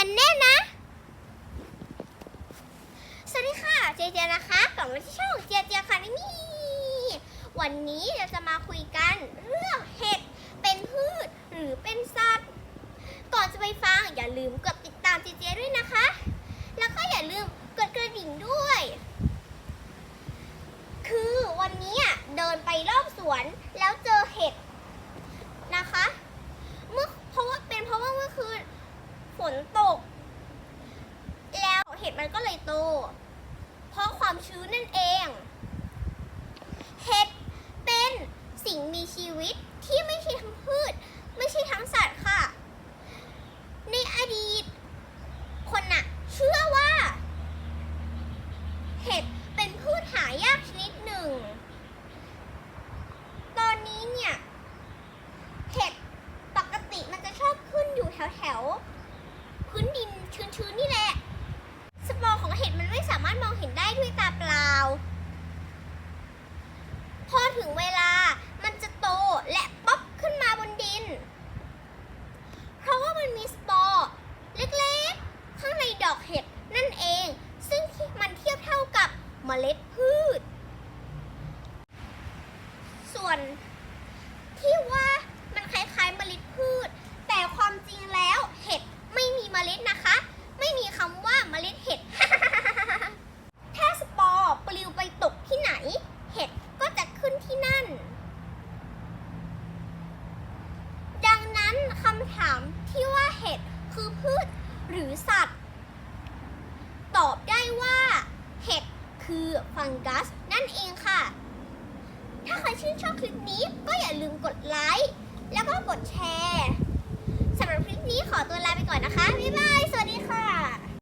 ันแน่นะ สวัสดีค่ะ เจเจนะคะกลับมาที่ช่องเจเจคาเนี่วันนี้เราจะมาคุยกันเรื่องเห็ดเป็นพืชหรือเป็นสัตว์ ก่อนจะไปฟังอย่าลืมกดติดตามเจเจด้วยนะคะ แล้วก็อย่าลืมกดกระดิ่งด้วย คือวันนี้เดินไปรอบสวนแล้วเจอเห็ดนะคะ นตก แล้วเห็ดมันก็เลยโต เพราะความชื้นนั่นเอง เห็ดเป็นสิ่งมีชีวิตที่ไม่ใช่ทั้งพืช ไม่ใช่ทั้งสัตว์ค่ะ ในอดีต คนน่ะ เชื่อว่า เห็ดเป็นพืชหายากชนิดหนึ่ง ตอนนี้เนี่ย เห็ดปกติมันจะชอบขึ้นอยู่แถวแถวๆพื้นดินชื้นๆนี่แหละ สปอร์ของเห็ดมันไม่สามารถมองเห็นได้ด้วยตาเปล่า พอ ถึงเวลามันจะโตและป๊อปขึ้นมาบนดิน เพราะว่ามันมีสปอร์เล็กๆ ข้างในดอกเห็ดนั่นเอง ซึ่งมันเทียบเท่ากับเมล็ดพืช ส่วนที่ว่ามันคล้ายๆเมล็ดพืช แต่ความจริงแล้วเห็ดไม่มีเมล็ดนะคะ ไม่มีคำว่าเมล็ดเห็ด ถ้าสปอร์ปลิวไปตกที่ไหน เห็ดก็จะขึ้นที่นั่น ดังนั้นคำถามที่ว่าเห็ดคือพืชหรือสัตว์ ตอบได้ว่า เห็ดคือฟังกัสนั่นเองค่ะ ถ้าใครชื่นชอบคลิปนี้ก็อย่าลืมกดไลค์แล้วก็กดแชร์